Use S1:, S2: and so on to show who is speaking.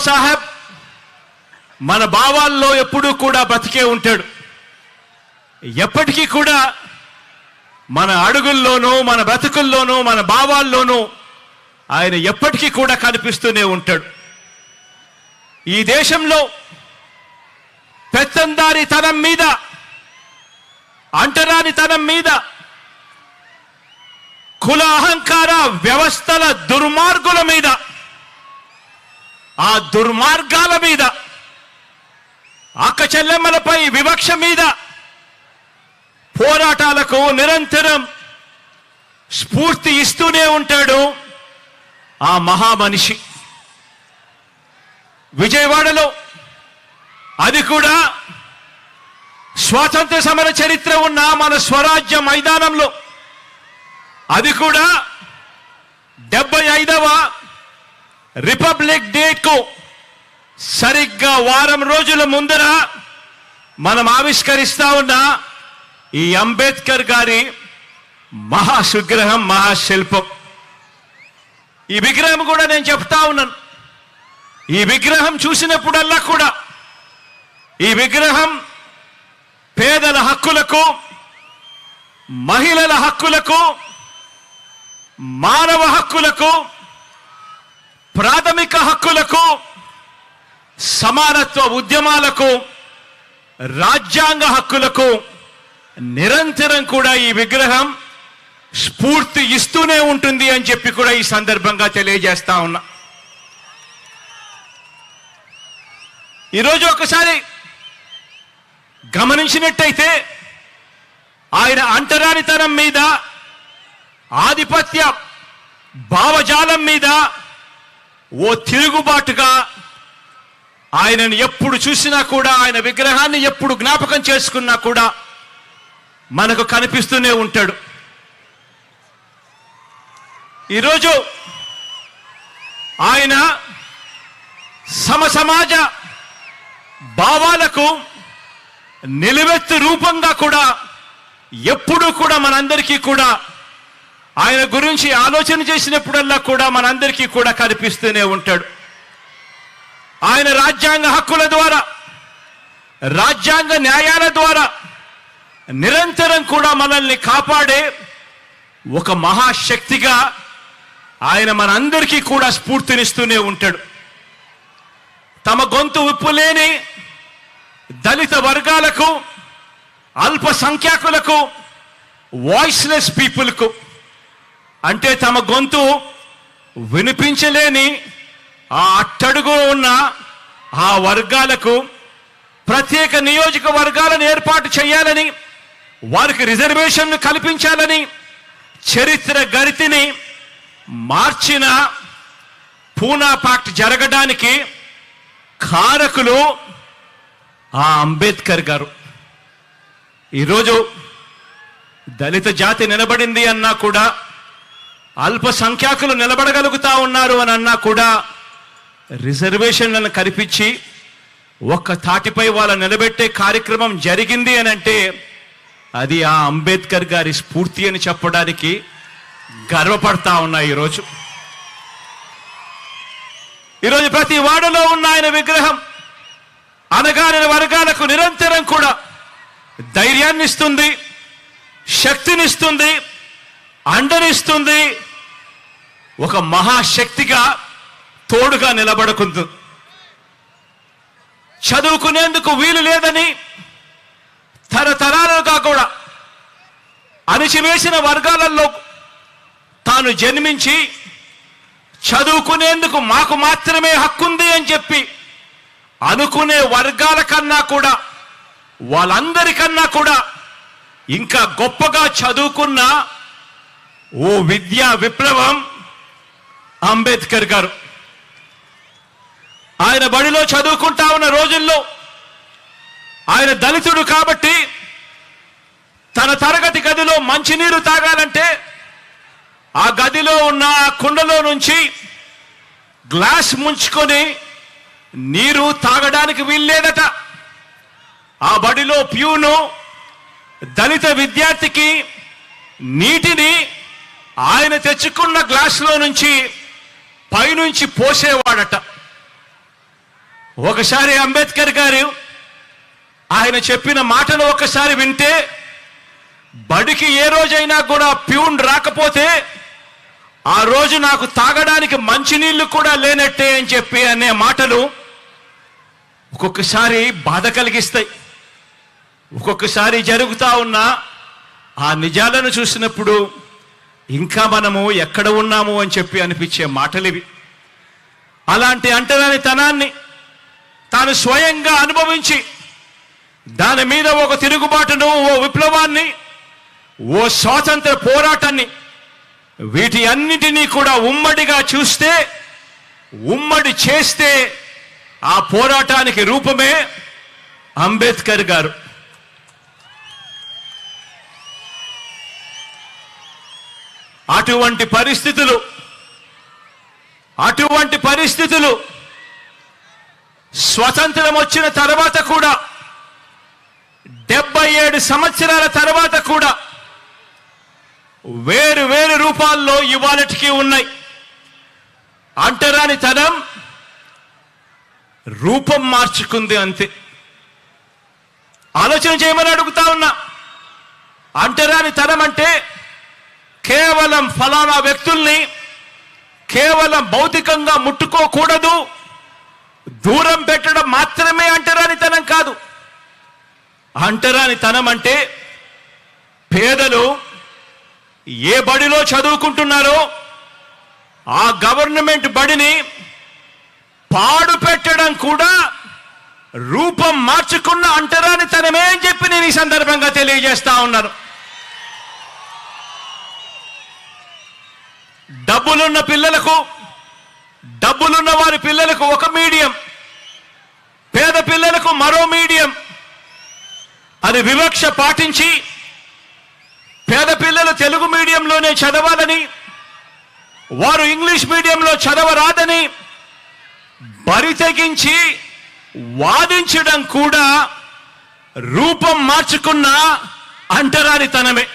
S1: బాబాసాహెబ్ మన భావాల్లో ఎప్పుడూ కూడా బ్రతికే ఉంటాడు. ఎప్పటికీ కూడా మన అడుగుల్లోనూ మన బ్రతుకుల్లోనూ మన భావాల్లోనూ ఆయన ఎప్పటికీ కూడా కనిపిస్తూనే ఉంటాడు. ఈ దేశంలో పెత్తందారితనం మీద అంటరానితనం మీద కుల అహంకార వ్యవస్థల దుర్మార్గుల మీద ఆ దుర్మార్గాల మీద ఆకచెల్లెమ్మలపై వివక్ష మీద పోరాటాలకు నిరంతరం స్ఫూర్తి ఇస్తూనే ఉంటాడు ఆ మహామనిషి. విజయవాడలో అది కూడా స్వాతంత్ర సమర చరిత్ర ఉన్న మన స్వరాజ్య మైదానంలో అది కూడా డెబ్బై ఐదవ రిపబ్లిక్ డేకు సరిగ్గా వారం రోజుల ముందర మనం ఆవిష్కరిస్తా ఉన్న ఈ అంబేద్కర్ గారి మహాసుగ్రహం మహాశిల్పం. ఈ విగ్రహం కూడా నేను చెప్తా ఉన్నాను. ఈ విగ్రహం చూసినప్పుడల్లా కూడా ఈ విగ్రహం పేదల హక్కులకు మహిళల హక్కులకు మానవ హక్కులకు ప్రాథమిక హక్కులకు సమానత్వ ఉద్యమాలకు రాజ్యాంగ హక్కులకు నిరంతరం కూడా ఈ విగ్రహం స్ఫూర్తి ఇస్తూనే ఉంటుంది అని చెప్పి కూడా ఈ సందర్భంగా తెలియజేస్తా ఉన్నా. ఈరోజు ఒకసారి గమనించినట్టయితే ఆయన అంటరానితనం మీద ఆధిపత్య భావజాలం మీద ఓ తిరుగుబాటుగా ఆయనను ఎప్పుడు చూసినా కూడా ఆయన విగ్రహాన్ని ఎప్పుడు జ్ఞాపకం చేసుకున్నా కూడా మనకు కనిపిస్తూనే ఉంటాడు. ఈరోజు ఆయన సమ సమాజ భావాలకు నిలువెత్తు రూపంగా కూడా ఎప్పుడూ కూడా మనందరికీ కూడా ఆయన గురించి ఆలోచన చేసినప్పుడల్లా కూడా మనందరికీ కూడా కనిపిస్తూనే ఉంటాడు. ఆయన రాజ్యాంగ హక్కుల ద్వారా రాజ్యాంగ న్యాయాల ద్వారా నిరంతరం కూడా మనల్ని కాపాడే ఒక మహాశక్తిగా ఆయన మనందరికీ కూడా స్ఫూర్తినిస్తూనే ఉంటాడు. తమ గొంతు ఉప్పులేని దళిత వర్గాలకు అల్పసంఖ్యాకులకు వాయిస్లెస్ పీపుల్కు అంటే తమ గొంతు వినిపించలేని ఆ అట్టడుగు ఉన్న ఆ వర్గాలకు ప్రత్యేక నియోజకవర్గాలను ఏర్పాటు చేయాలని వారికి రిజర్వేషన్ను కల్పించాలని చరిత్ర గరితిని మార్చిన పూనా పాక్ట్ జరగడానికి కారకులు ఆ అంబేద్కర్ గారు. ఈరోజు దళిత జాతి నిలబడింది అన్నా కూడా అల్పసంఖ్యాకులు నిలబడగలుగుతా ఉన్నారు అని అన్నా కూడా రిజర్వేషన్లను కల్పించి ఒక్క తాటిపై వాళ్ళ నిలబెట్టే కార్యక్రమం జరిగింది అని అంటే అది ఆ అంబేద్కర్ గారి స్ఫూర్తి అని చెప్పడానికి గర్వపడతా ఉన్నా ఈరోజు. ఈరోజు ప్రతి వాడలో ఉన్న ఆయన విగ్రహం అనగానే వర్గాలకు నిరంతరం కూడా ధైర్యాన్ని ఇస్తుంది శక్తినిస్తుంది అండనిస్తుంది ఒక మహాశక్తిగా తోడుగా నిలబడుకుంది చదువుకునేందుకు వీలు లేదని తరతరాలుగా కూడా అణిచివేసిన వర్గాలలో తాను జన్మించి చదువుకునేందుకు మాకు మాత్రమే హక్కుంది అని చెప్పి అనుకునే వర్గాల కన్నా కూడా వాళ్ళందరికన్నా కూడా ఇంకా గొప్పగా చదువుకున్న ఓ విద్యా విప్లవం అంబేద్కర్ గారు. ఆయన బడిలో చదువుకుంటా ఉన్న రోజుల్లో ఆయన దళితుడు కాబట్టి తన తరగతి గదిలో మంచినీరు తాగాలంటే ఆ గదిలో ఉన్న ఆ కుండలో నుంచి గ్లాస్ ముంచుకొని నీరు తాగడానికి వీల్లేదట. ఆ బడిలో ప్యూను దళిత విద్యార్థికి నీటిని ఆయన తెచ్చుకున్న గ్లాసులో నుంచి పైనుంచి పోసేవాడట. ఒకసారి అంబేద్కర్ గారు ఆయన చెప్పిన మాటలు ఒకసారి వింటే బడికి ఏ రోజైనా కూడా ప్యూన్ రాకపోతే ఆ రోజు నాకు తాగడానికి మంచినీళ్ళు కూడా లేనట్టే అని చెప్పి అనే మాటలు ఒక్కొక్కసారి బాధ కలిగిస్తాయి. ఒక్కొక్కసారి జరుగుతా ఉన్న ఆ నిజాలను చూసినప్పుడు ఇంకా మనము ఎక్కడ ఉన్నాము అని చెప్పి అనిపించే మాటలివి. అలాంటి అంటరాని తనాన్ని తాను స్వయంగా అనుభవించి దాని మీద ఒక తిరుగుబాటును ఓ విప్లవాన్ని ఓ స్వాతంత్ర పోరాటాన్ని వీటి అన్నిటినీ కూడా ఉమ్మడిగా చూస్తే ఉమ్మడి చేస్తే ఆ పోరాటానికి రూపమే అంబేద్కర్ గారు. అటువంటి పరిస్థితులు అటువంటి పరిస్థితులు స్వతంత్రం వచ్చిన తర్వాత కూడా డెబ్బై ఏడు సంవత్సరాల తర్వాత కూడా వేరు వేరు రూపాల్లో ఇవాళటికి ఉన్నాయి. అంటరాని తనం రూపం మార్చుకుంది అంతే. ఆలోచన చేయమని అడుగుతా ఉన్నా అంటరాని తనం అంటే కేవలం ఫలానా వ్యక్తుల్ని కేవలం భౌతికంగా ముట్టుకోకూడదు. దూరం పెట్టడం మాత్రమే అంటరానితనం కాదు. అంటరానితనం అంటే పేదలు ఏ బడిలో చదువుకుంటున్నారో ఆ గవర్నమెంట్ బడిని పాడు పెట్టడం కూడా రూపం మార్చుకున్న అంటరానితనమే అని చెప్పి నేను ఈ సందర్భంగా తెలియజేస్తా ఉన్నాను. డబ్బులున్న పిల్లలకు డబ్బులున్న వారి పిల్లలకు ఒక మీడియం. పేద పిల్లలకు మరో మీడియం. అని వివక్ష పాటించి పేద పిల్లలు తెలుగు మీడియంలోనే చదవాలని వారు ఇంగ్లీష్ మీడియంలో చదవరాదని బరి తెగించి వాదించడం కూడా రూపం మార్చుకున్న అంటరానితనమే.